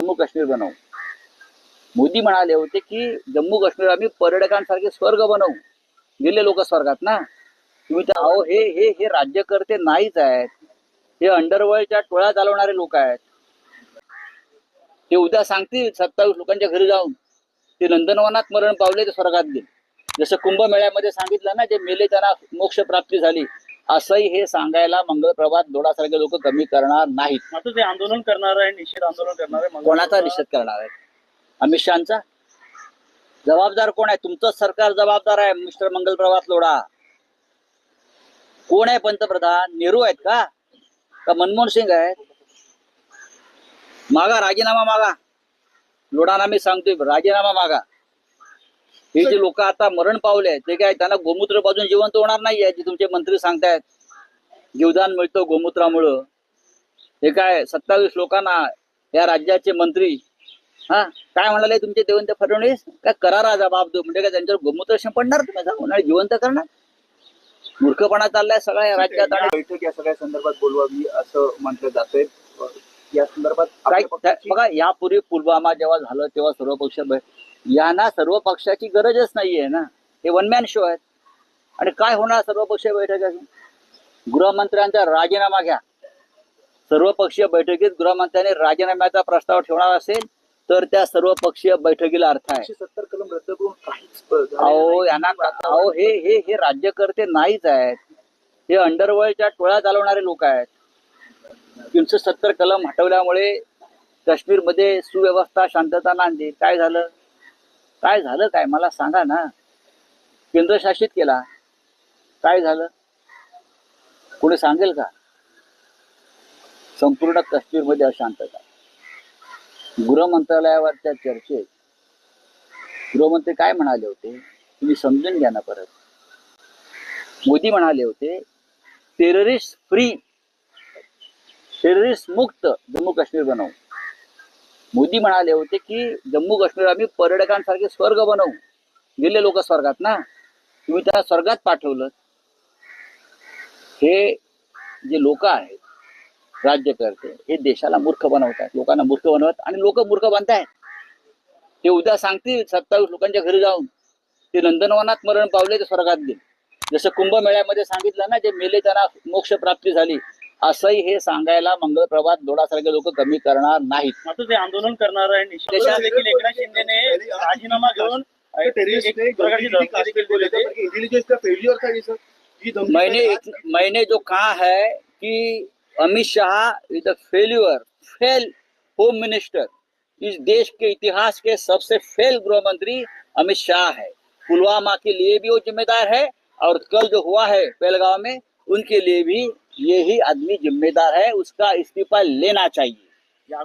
जम्मू काश्मीर बनवू. मोदी म्हणाले होते की जम्मू काश्मीर आम्ही पर्यटकांसारखे स्वर्ग बनवू. गेले लोक स्वर्गात ना. तुम्ही त्या- अहो हे हे हे राज्यकर्ते नाहीच आहेत. हे अंडरवर्ल्डच्या टोळ्या चालवणारे लोक आहेत. ते उद्या सांगतील सत्तावीस लोकांच्या घरी जाऊन. ते नंदनवनात मरण पावले ते स्वर्गात गेले. जसं कुंभमेळ्यामध्ये सांगितलं ना जे मेले त्यांना मोक्ष प्राप्ती झाली. असंही हे सांगायला मंगळ प्रभात दोडासारखे लोक कमी करणार नाहीत. ते आंदोलन करणार आहे निषेध आंदोलन करणार आहे कोणाचा निषेध करणार आहे? अमित शहाचा? जबाबदार कोण आहे? तुमचं सरकार जबाबदार आहे मिस्टर मंगल प्रभात लोढा कोण आहे पंतप्रधान? नेहरू आहेत का? का मनमोहन सिंग आहेत? मागा राजीनामा मागा. लोढाना मी सांगतोय राजीनामा मागा. हे जे लोक आता मरण पावले ते काय त्यांना गोमूत्र बाजून जिवंत होणार नाहीये जे तुमचे मंत्री सांगतायत. जीवदान मिळतं गोमूत्रामुळं. हे काय सत्तावीस लोकांना या राज्याचे मंत्री हा? काय म्हणाले तुमचे देवेंद्र फडणवीस? काय करारा जबाब देऊ म्हणजे काय त्यांच्यावर गोमूत्र शिंपडणार तुम्ही? जिवंत करणार? मूर्खपणा चाललाय सगळ्या या राज्यात आणि बैठक या सगळ्या संदर्भात बोलवावी असं म्हटलं जातंय. या संदर्भात काय बघा यापूर्वी पुलवामा जेव्हा झालं तेव्हा सर्व पक्ष बै- यांना सर्व पक्षाची गरजच नाहीये ना. हे वन मॅन शो आहेत. आणि काय होणार सर्व पक्षीय बैठकीत गृहमंत्र्यांचा राजीनामा घ्या. सर्व पक्षीय बैठकीत गृहमंत्र्यांनी राजीनाम्याचा प्रस्ताव ठेवणार असेल तर त्या सर्व पक्षीय बैठकीला अर्थ आहे. सत्तर कलम रद्द करून काहीच अहो. यांना अहो हे हे हे राज्यकर्ते नाहीच आहेत. हे अंडरवर्ल्डच्या टोळ्या चालवणारे लोक आहेत. तीनशे सत्तर कलम हटवल्यामुळे काश्मीरमध्ये सुव्यवस्था शांतता नांदली काय झालं? काय झालं काय? मला सांगा ना. केंद्रशासित केला. काय झालं? कोणी सांगेल का? संपूर्ण काश्मीरमध्ये अशांतता. गृह मंत्रालयावरच्या चर्चेत गृहमंत्री काय म्हणाले होते? तुम्ही समजून घ्या ना परत. मोदी म्हणाले होते टेररिस्ट फ्री टेररिस्ट मुक्त जम्मू काश्मीर बनवू. मोदी म्हणाले होते की जम्मू काश्मीर आम्ही पर्यटकांसारखे स्वर्ग बनवू. गेले लोक स्वर्गात ना. तुम्ही त्या स्वर्गात पाठवलं हे जे लोक आहेत राज्यकर्ते हे देशाला मूर्ख बनवत आहेत लोकांना मूर्ख बनवत आणि लोक मूर्ख बनतायत. ते उद्या सांगतील सत्तावीस लोकांच्या घरी जाऊन. ते नंदनवनात मरण पावले ते स्वर्गात गेले. जसं कुंभमेळ्यामध्ये सांगितलं ना जे मेले त्यांना मोक्ष प्राप्ती झाली. असंही हे सांगायला मंगळ प्रभात दोडासारखे लोक कमी करणार नाहीत. मात्र ते आंदोलन करणार आहे देशात- देखील एकनाथ शिंदेने राजीनामा घेऊन. इंटेलिजेंस का था ये सब मैंने मैंने जो कहा है कि Amit Shah is a failure fail home minister इस देश के इतिहास के सबसे फेल गृह मंत्री अमित शाह है। पुलवामा के लिए भी वो जिम्मेदार है और कल जो हुआ है पहलगांव में उनके लिए भी यही आदमी जिम्मेदार है उसका इस्तीफा लेना चाहिए। या